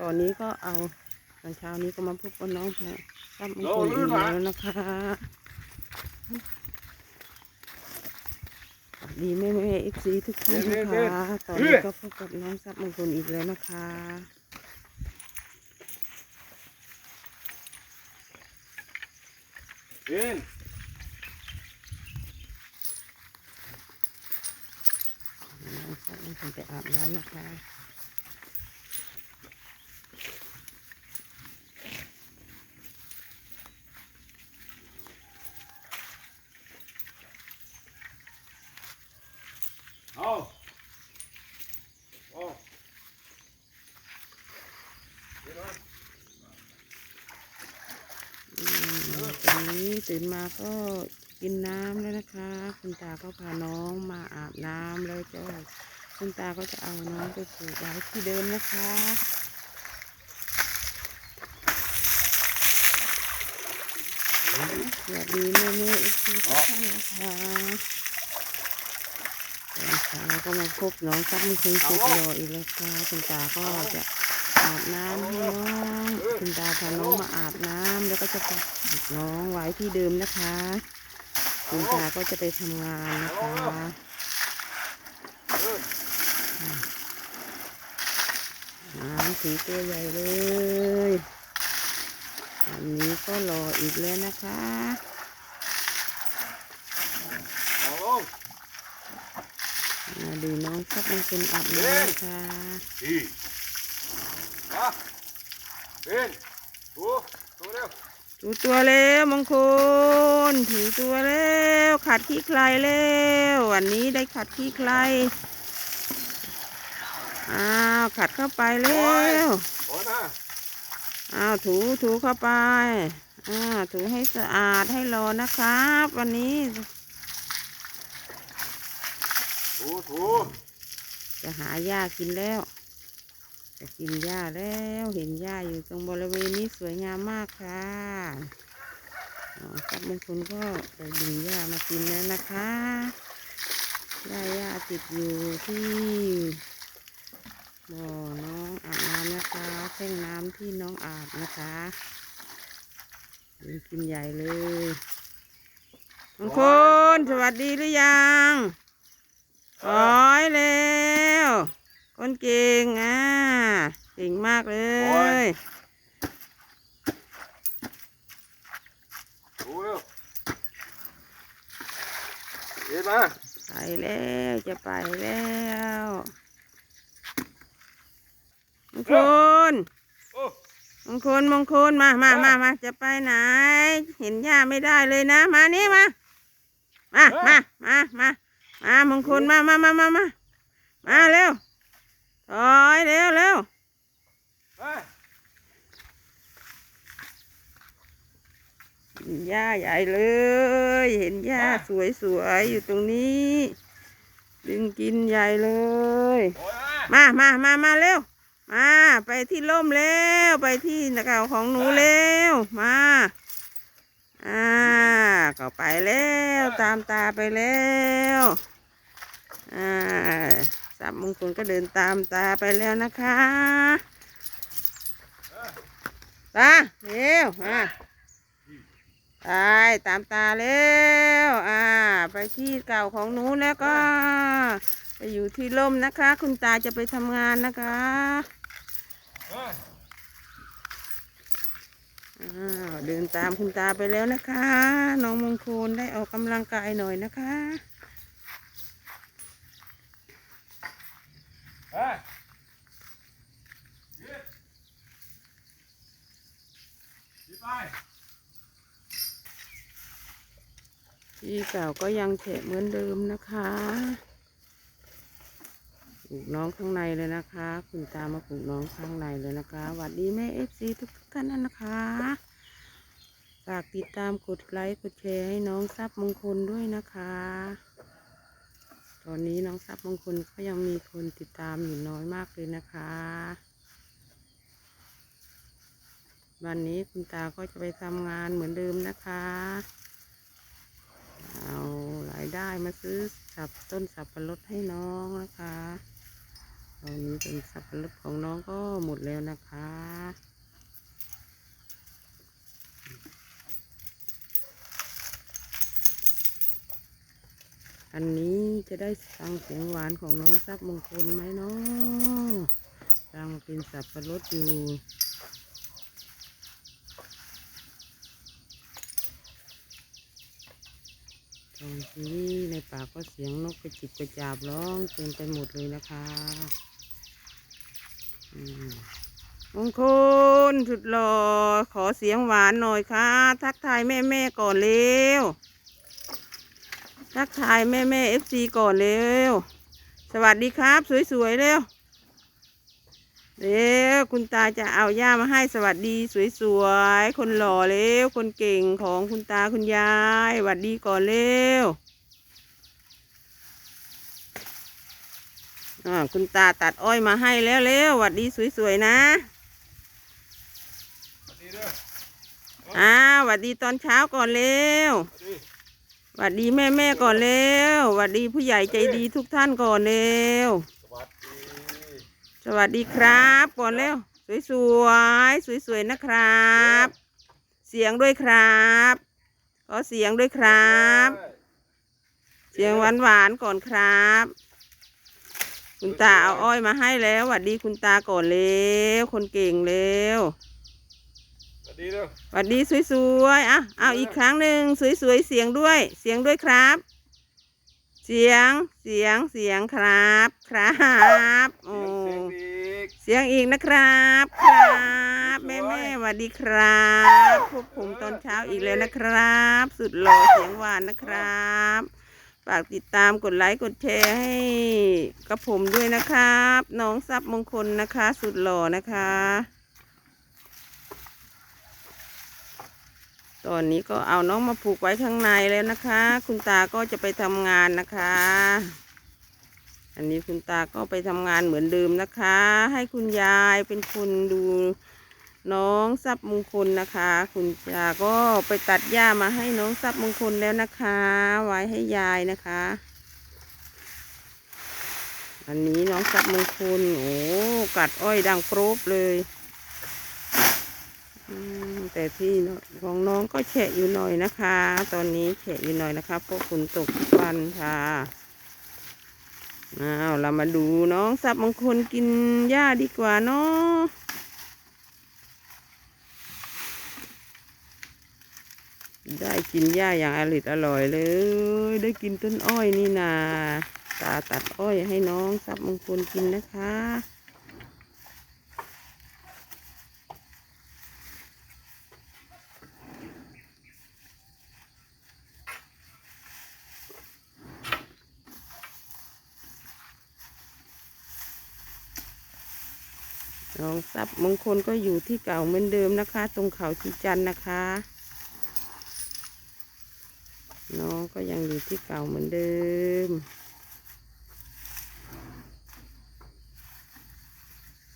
ตอนนี้ก็เอาตอนเช้านี้ก็มาพบกับน้องแพรตั้มมงคลอีกแล้วนะคะสวัสดีแม่แม่เอฟซีทุกท่านนะคะตอนนี้ก็พบกับน้องซับมงคลอีกแล้วนะคะเดินน้องซับมงคลไปอาบน้ำนะคะ เอาเอาเดี๋ยวนะอืมตอนนี้ตื่นมาก็กินน้ำแล้วนะคะ คุณตาก็พาน้องมาอาบน้ำแล้วก็คุณตาก็จะเอาน้องไปปลูกไว้ที่เดิมนะคะสวัสดีแม่แม่อีกทีทุกท่านนะคะ ตอนเช้าก็มาพบน้องซับมีคนสุดรออีกแล้วค่ะคุณตาก็จะอาบน้ำให้น้องคุณตาพาน้องมาอาบน้ำแล้วก็จะปลูกน้องไว้ที่เดิมนะคะ คุณตาก็จะไปทำงานนะคะน้ำสีตัวใหญ่เลยอันนี้ก็รออีกแล้วนะคะ มาดูน้องซับมีคนอาบน้ำนะคะดีมาเดินถูถูเร็วถูตัวแล้วมงคลถูตัวแล้วขัดขี้ใครแล้ววันนี้ได้ขัดขี้ใครอ้าวขัดเข้าไปแล้วอ้าวถูถูเข้าไปอ่าวถูให้สะอาดให้รอนะครับ วันนี้ ถูถูจะหาหญ้ากินแล้ว จะกินหญ้าแล้วเห็นหญ้าอยู่ตรงบริเวณนี้สวยงามมากค่ะอ๋อครับบางคนก็ไปดึงหญ้ามากินแล้วนะคะหญ้าหญ้าติดอยู่ที่บ่อน้องอาบน้ำนะคะแท่งน้ำที่น้องอาบนะคะกินใหญ่เลยบางคนสวัสดีหรือยัง โอ้ยเร็วคนเก่งอะเก่งมากเลยถูเร็วเดินมาไปแล้วจะไปแล้วมงคลโอ้มงคลมงคลมามามามาจะไปไหน เห็นหญ้าไม่ได้เลยนะ มานี่มา มามามามา มามงคลมามามามามามาเร็วถอยเร็วเร็วไปเห็นหญ้าใหญ่เลย เห็นหญ้าสวยสวยๆ อยู่ตรงนี้ ดึงกินใหญ่เลยโอ้ยมามามามามาเร็ว มา ไปที่ร่มเร็วไปที่เก่าของหนูเร็วมา อ่าก็ไปแล้ว ตามตาไปแล้ว อ่าสับมงคลก็เดินตามตาไปแล้วนะคะตาเร็วมาไปตามตาเร็วอ่า ไปที่เก่าของหนูแล้วก็ ไปอยู่ที่ร่มนะคะ คุณตาจะไปทำงานนะคะเดินตามคุณตาไปแล้วนะคะ น้องมงคลได้ออกกำลังกายหน่อยนะคะ เฮ้ยยืดยืดไปที่เก่าก็ยังแฉะเหมือนเดิมนะคะปลูกน้องข้างในเลยนะคะ คุณตามาปลูกน้องข้างในเลยนะคะหวัดดีแม่เอฟซีทุกท่านนะคะฝากติดตามกดไลค์กดแชร์ให้น้องทรัพย์มงคลด้วยนะคะ ตอนนี้น้องทรัพย์มงคลก็ยังมีคนติดตามอยู่น้อยมากเลยนะคะ วันนี้คุณตาก็จะไปทำงานเหมือนเดิมนะคะ เอารายได้มาซื้อสับต้นสับปะรดให้น้องนะคะ ตอนนี้เป็นสับปะรดของน้องก็หมดแล้วนะคะ อันนี้จะได้ฟังเสียงหวานของน้องซับมงคลไหมเนาะฟังเป็นสับปะรดอยู่ตอนนี้ในป่าก็เสียงนกกระจิบกระจาบร้องเต็มไปหมดเลยนะคะมงคลสุดหล่อขอเสียงหวานหน่อยค่ะ ทักทายแม่แม่ๆก่อนเร็ว ทักทายแม่แม่เอฟซีก่อนเร็ว สวัสดีครับ สวยๆเร็ว เร็ว คุณตาจะเอาย่ามาให้สวัสดีสวยๆ คนหล่อเร็ว คนเก่งของคุณตาคุณยายสวัสดีก่อนเร็วอ่าคุณตาตัดอ้อยมาให้แล้วเร็วสวัสดีสวยๆนะสวัสดีเด้ออ้าวสวัสดีตอนเช้าก่อนเร็ว สวัสดีสวัสดีแม่แม่ก่อนเร็วสวัสดีผู้ใหญ่ใจดีทุกท่านก่อนเร็วสวัสดีสวัสดีครับ ก่อนเร็วสวยๆสวยๆนะครับ เสียงด้วยครับขอเสียงด้วยครับ เสียงหวานๆก่อนครับ คุณตาเอาอ้อยมาให้แล้วสวัสดีคุณตาก่อนเร็วคนเก่งเร็ว วัสดีเด้อสวัสดีสวยๆอะเอาอีกครั้งหนึ่งสวยๆเสียงด้วย เสียงด้วยครับ เสียงเสียงเสียงครับครับโอ้เสียงเสียงอีกเสียงอีกนะครับครับแม่แม่ๆสวัสดีครับพบผมตอนเช้าอีกแล้วนะครับ สุดหล่อเสียงหวานนะครับฝากติดตามกดไลค์กดแชร์ให้กับผมด้วยนะครับ น้องซับมงคลนะคะ สุดหล่อนะคะ ตอนนี้ก็เอาน้องมาผูกไว้ข้างในแล้วนะคะ คุณตาก็จะไปทำงานนะคะ อันนี้คุณตาก็ไปทำงานเหมือนเดิมนะคะ ให้คุณยายเป็นคนดูน้องทรัพย์มงคลนะคะ คุณยาก็ไปตัดหญ้ามาให้น้องทรัพย์มงคลแล้วนะคะ ไว้ให้ยายนะคะ อันนี้น้องทรัพย์มงคลโอ้กัดอ้อยดังโปรบเลยอืม แต่ที่ของน้องก็แฉะอยู่หน่อยนะคะ ตอนนี้แฉะอยู่หน่อยนะคะเพราะฝนตกทุกวันค่ะอ้าวเรามาดูน้องสับมงคลกินหญ้าดีกว่าเนาะได้กินหญ้าอย่างอริดอร่อยเลย ได้กินต้นอ้อยนี่นาตาตัดอ้อยให้น้องสับมงคลกินนะคะ น้องทรัพย์มงคลก็อยู่ที่เก่าเหมือนเดิมนะคะ ตรงเขาชีจันนะคะ น้องก็ยังอยู่ที่เก่าเหมือนเดิม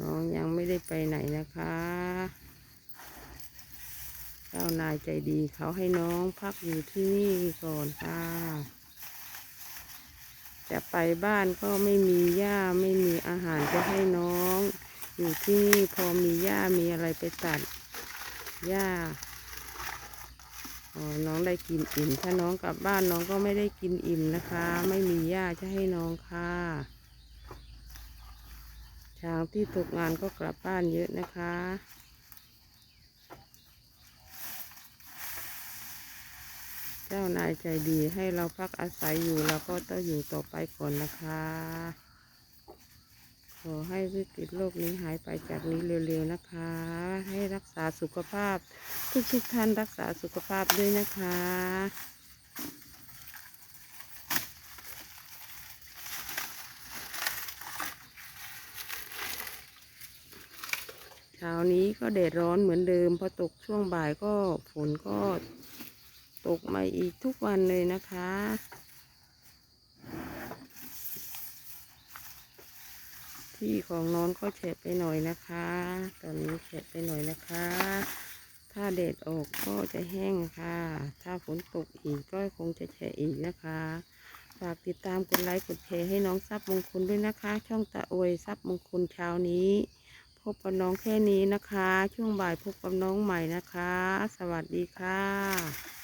น้องยังไม่ได้ไปไหนนะคะ เจ้านายใจดีเขาให้น้องพักอยู่ที่นี่ก่อนค่ะจะไปบ้านก็ไม่มีหญ้าไม่มีอาหารจะให้น้อง อยู่ที่นี่พอมีหญ้ามีอะไรไปตัดหญ้าอ๋อน้องได้กินอิ่ม ถ้าน้องกลับบ้านน้องก็ไม่ได้กินอิ่มนะคะ ไม่มีหญ้าจะให้น้องค่ะ ช้างที่ตกงานก็กลับบ้านเยอะนะคะเจ้านายใจดีให้เราพักอาศัยอยู่เราก็ต้องอยู่ต่อไปก่อนนะคะ ขอให้วิกฤตโรคนี้หายไปจากนี้เร็วๆนะคะ ให้รักษาสุขภาพ ทุกๆท่านรักษาสุขภาพด้วยนะคะเช้านี้ก็แดดร้อนเหมือนเดิมพอตกช่วงบ่ายก็ฝนก็ตกมาอีกทุกวันเลยนะคะ ที่ของน้องก็แฉะไปหน่อยนะคะ ตอนนี้แฉะไปหน่อยนะคะ ถ้าแดดออกก็จะแห้งค่ะ ถ้าฝนตกอีกก็คงจะแฉะอีกนะคะ ฝากติดตามกดไลค์กดแชร์ให้น้องทรัพย์มงคลด้วยนะคะ ช่องตะอวยทรัพย์มงคลเช้านี้ พบกับน้องแค่นี้นะคะ ช่วงบ่ายพบกับน้องใหม่นะคะ สวัสดีค่ะ